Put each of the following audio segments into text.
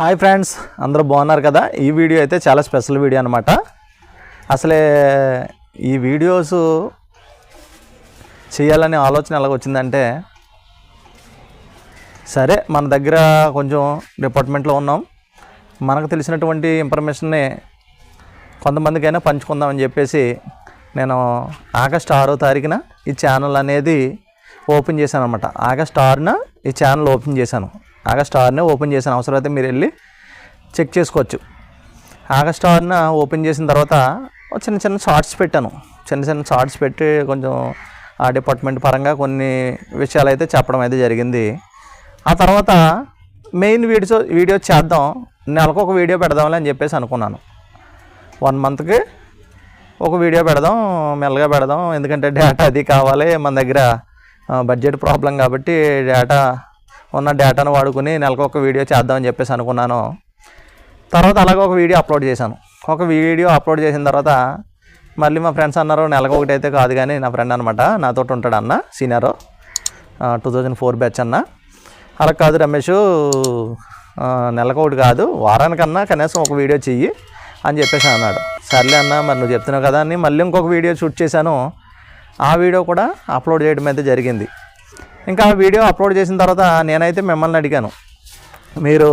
Hi friends అందరూ బాగున్నారు కదా? ఈ వీడియో అయితే చాలా స్పెషల్ వీడియో అనమాట అసలే ఈ వీడియోస్ చేయాలనే ఆలోచన ఎలాగ వచ్చిందంటే సరే మన దగ్గర కొంచెం డిపార్ట్మెంట్లో ఉన్నాం. మనకు తెలిసినటువంటి ఇన్ఫర్మేషన్ని కొంతమందికైనా పంచుకుందామని చెప్పేసి నేను ఆగస్ట్ ఆరో తారీఖున ఈ ఛానల్ అనేది ఓపెన్ చేశాను అనమాట ఆగస్ట్ ఆరున ఈ ఛానల్ ఓపెన్ చేశాను. ఆగస్ట్ ఆరునే ఓపెన్ చేశాను అవసరమైతే మీరు వెళ్ళి చెక్ చేసుకోవచ్చు. ఆగస్ట్ ఆరున ఓపెన్ చేసిన తర్వాత చిన్న చిన్న షార్ట్స్ పెట్టాను. చిన్న చిన్న షార్ట్స్ పెట్టి కొంచెం ఆ డిపార్ట్మెంట్ పరంగా కొన్ని విషయాలు అయితే చెప్పడం అయితే జరిగింది. ఆ తర్వాత మెయిన్ వీడియో వీడియో చేద్దాం. నెలకు ఒక వీడియో పెడదాంలే అని చెప్పేసి అనుకున్నాను. వన్ మంత్కి ఒక వీడియో పెడదాం మెల్లగా పెడదాం. ఎందుకంటే డేటా అది కావాలి. మన దగ్గర బడ్జెట్ ప్రాబ్లం కాబట్టి డేటా ఉన్న డేటాను వాడుకుని నెలకు ఒక వీడియో చేద్దామని చెప్పేసి అనుకున్నాను. తర్వాత అలాగే ఒక వీడియో అప్లోడ్ చేశాను. ఒక వీడియో అప్లోడ్ చేసిన తర్వాత మళ్ళీ మా ఫ్రెండ్స్ అన్నారు నెలకు ఒకటి అయితే కాదు కానీ నా ఫ్రెండ్ అనమాట నాతో ఉంటాడు అన్న senior. Two thousand four batch అన్న. అలా కాదు రమేష్ నెలకు ఒకటి కాదు వారానికన్నా కనీసం ఒక వీడియో చెయ్యి అని చెప్పేసి అన్నాడు. సర్లే అన్న మరి నువ్వు చెప్తున్నావు కదా అని మళ్ళీ ఇంకొక వీడియో షూట్ చేశాను. ఆ వీడియో కూడా అప్లోడ్ చేయడం అయితే జరిగింది. ఇంకా ఆ వీడియో అప్లోడ్ చేసిన తర్వాత నేనైతే మిమ్మల్ని అడిగాను. మీరు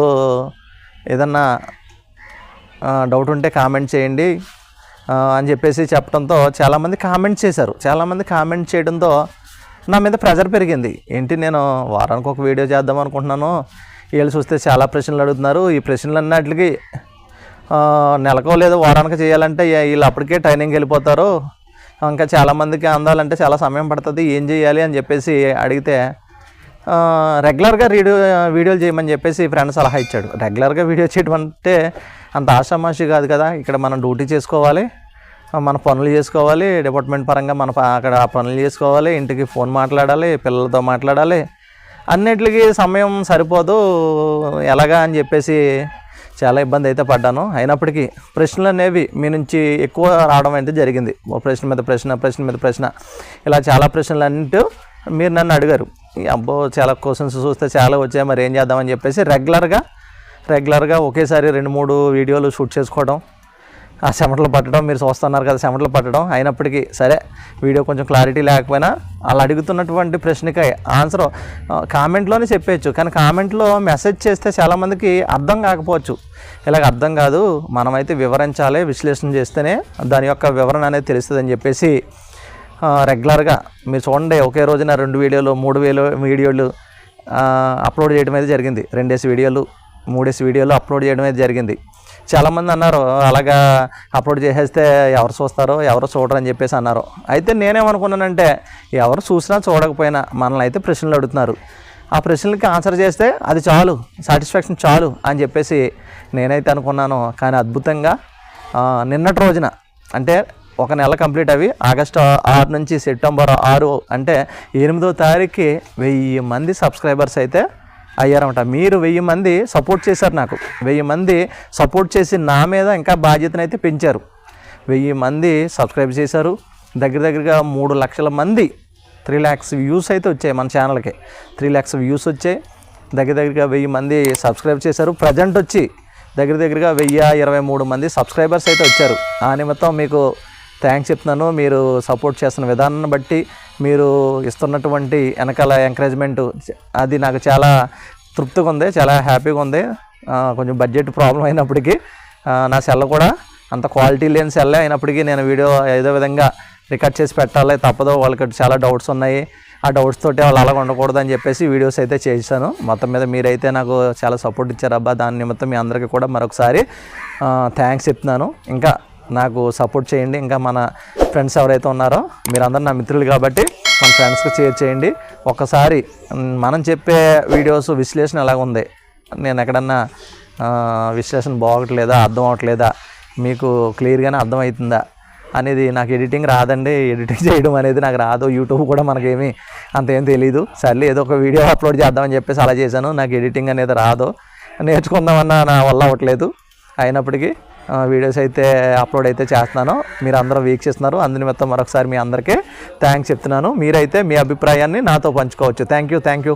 ఏదన్నా డౌట్ ఉంటే కామెంట్ చేయండి అని చెప్పేసి చెప్పడంతో చాలామంది కామెంట్ చేశారు. చాలామంది కామెంట్ చేయడంతో నా మీద ప్రెజర్ పెరిగింది. ఏంటి నేను వారానికి ఒక వీడియో చేద్దాం అనుకుంటున్నాను. వీళ్ళు చూస్తే చాలా ప్రశ్నలు అడుగుతున్నారు. ఈ ప్రశ్నలు అన్నిటికి నెలకో లేదో వారానికి చేయాలంటే వీళ్ళు అప్పటికే ట్రైనింగ్కి వెళ్ళిపోతారు. ఇంకా చాలామందికి అందాలంటే చాలా సమయం పడుతుంది ఏం చేయాలి అని చెప్పేసి అడిగితే రెగ్యులర్గా వీడియో వీడియోలు చేయమని చెప్పేసి ఫ్రెండ్ సలహా ఇచ్చాడు. రెగ్యులర్గా వీడియో చేయడం అంటే అంత ఆషామాషి కాదు కదా ఇక్కడ మనం డ్యూటీ చేసుకోవాలి మన పనులు చేసుకోవాలి డిపార్ట్మెంట్ పరంగా మన అక్కడ పనులు చేసుకోవాలి ఇంటికి ఫోన్ మాట్లాడాలి పిల్లలతో మాట్లాడాలి అన్నిటికీ సమయం సరిపోదు ఎలాగా అని చెప్పేసి చాలా ఇబ్బంది అయితే పడ్డాను. అయినప్పటికీ ప్రశ్నలు అనేవి మీ నుంచి ఎక్కువ రావడం అయితే జరిగింది. ఓ ప్రశ్న మీద ప్రశ్న ప్రశ్న మీద ప్రశ్న. ఇలా చాలా ప్రశ్నలు అంటూ మీరు నన్ను అడిగారు. ఈ అబ్బో చాలా క్వశ్చన్స్ చూస్తే చాలా వచ్చాయి. మరి ఏం చేద్దామని చెప్పేసి రెగ్యులర్గా రెగ్యులర్గా ఒకేసారి రెండు మూడు వీడియోలు షూట్ చేసుకోవడం ఆ చెమటలు పట్టడం మీరు చూస్తున్నారు కదా చెమటలు పట్టడం. అయినప్పటికీ సరే వీడియో కొంచెం క్లారిటీ లేకపోయినా వాళ్ళు అడుగుతున్నటువంటి ప్రశ్నకి ఆన్సర్ కామెంట్లోనే చెప్పేయచ్చు కానీ కామెంట్లో మెసేజ్ చేస్తే చాలామందికి అర్థం కాకపోవచ్చు. ఇలాగ అర్థం కాదు మనమైతే వివరించాలి విశ్లేషణ చేస్తేనే దాని యొక్క వివరణ అనేది తెలుస్తుందని చెప్పేసి రెగ్యులర్గా మీరు చూడండి ఒకే రోజున రెండు వీడియోలు మూడు వేలు వీడియోలు అప్లోడ్ చేయడం అయితే జరిగింది. రెండేసి వీడియోలు మూడేసి వీడియోలు అప్లోడ్ చేయడం అయితే జరిగింది. చాలామంది అన్నారు అలాగా అప్లోడ్ చేసేస్తే ఎవరు చూస్తారో ఎవరు చూడరు అని చెప్పేసి అన్నారు. అయితే నేనేమనుకున్నానంటే ఎవరు చూసినా చూడకపోయినా మనల్ని అయితే ప్రశ్నలు అడుగుతున్నారు. ఆ ప్రశ్నలకి ఆన్సర్ చేస్తే అది చాలు సాటిస్ఫాక్షన్ చాలు అని చెప్పేసి నేనైతే అనుకున్నాను. కానీ అద్భుతంగా నిన్నటి రోజున అంటే ఒక నెల కంప్లీట్ అవి ఆగస్టు ఆరు నుంచి సెప్టెంబర్ ఆరు అంటే ఎనిమిదో తారీఖుకి వెయ్యి మంది సబ్స్క్రైబర్స్ అయితే అయ్యారనమాట మీరు వెయ్యి మంది సపోర్ట్ చేశారు నాకు. వెయ్యి మంది సపోర్ట్ చేసి నా మీద ఇంకా బాధ్యతను అయితే పెంచారు. వెయ్యి మంది సబ్స్క్రైబ్ చేశారు. దగ్గర దగ్గరగా మూడు లక్షల మంది త్రీ ల్యాక్స్ వ్యూస్ అయితే వచ్చాయి మన ఛానల్కి త్రీ ల్యాక్స్ వ్యూస్ వచ్చాయి. దగ్గర దగ్గరగా వెయ్యి మంది సబ్స్క్రైబ్ చేశారు. ప్రజెంట్ వచ్చి దగ్గర దగ్గరగా వెయ్యి ఇరవై మూడు మంది సబ్స్క్రైబర్స్ అయితే వచ్చారు. ఆ నిమిత్తం మీకు థ్యాంక్స్ చెప్తున్నాను. మీరు సపోర్ట్ చేస్తున్న విధానాన్ని బట్టి మీరు ఇస్తున్నటువంటి వెనకాల ఎంకరేజ్మెంట్ అది నాకు చాలా తృప్తిగా ఉంది చాలా హ్యాపీగా ఉంది. కొంచెం బడ్జెట్ ప్రాబ్లం అయినప్పటికీ నా సెల్ కూడా అంత క్వాలిటీ లేని సెల్ అయినప్పటికీ నేను వీడియో ఏదో విధంగా రికార్డ్ చేసి పెట్టాలి తప్పదు. వాళ్ళకి చాలా డౌట్స్ ఉన్నాయి. ఆ డౌట్స్ తోటి వాళ్ళు అలాగ ఉండకూడదు అని చెప్పేసి వీడియోస్ అయితే చేశాను. మొత్తం మీద మీరైతే నాకు చాలా సపోర్ట్ ఇచ్చారు. అబ్బా దాని నిమిత్తం మీ అందరికీ కూడా మరొకసారి థ్యాంక్స్ చెప్తున్నాను. ఇంకా నాకు సపోర్ట్ చేయండి. ఇంకా మన ఫ్రెండ్స్ ఎవరైతే ఉన్నారో మీరందరూ నా మిత్రులు కాబట్టి మన ఫ్రెండ్స్కి షేర్ చేయండి. ఒకసారి మనం చెప్పే వీడియోస్ విశ్లేషణ ఎలాగ ఉంది? నేను ఎక్కడన్నా విశ్లేషణ బాగోట్లేదా? అర్థం అవ్వట్లేదా? మీకు క్లియర్గానే అర్థమవుతుందా అనేది నాకు ఎడిటింగ్ రాదండి. ఎడిటింగ్ చేయడం అనేది నాకు రాదు. యూట్యూబ్ కూడా మనకేమీ అంతేం తెలియదు సర్లే ఏదో ఒక వీడియో అప్లోడ్ చేద్దామని చెప్పేసి అలా చేశాను. నాకు ఎడిటింగ్ అనేది రాదు. నేర్చుకుందామన్నా నా వల్ల అవ్వట్లేదు. అయినప్పటికీ వీడియోస్ అయితే అప్లోడ్ అయితే చేస్తున్నాను. మీరు అందరూ వీక్షిస్తున్నారు. అందు నిమిత్తం మరొకసారి మీ అందరికీ థ్యాంక్స్ చెప్తున్నాను. మీరైతే మీ అభిప్రాయాన్ని నాతో పంచుకోవచ్చు. Thank you thank you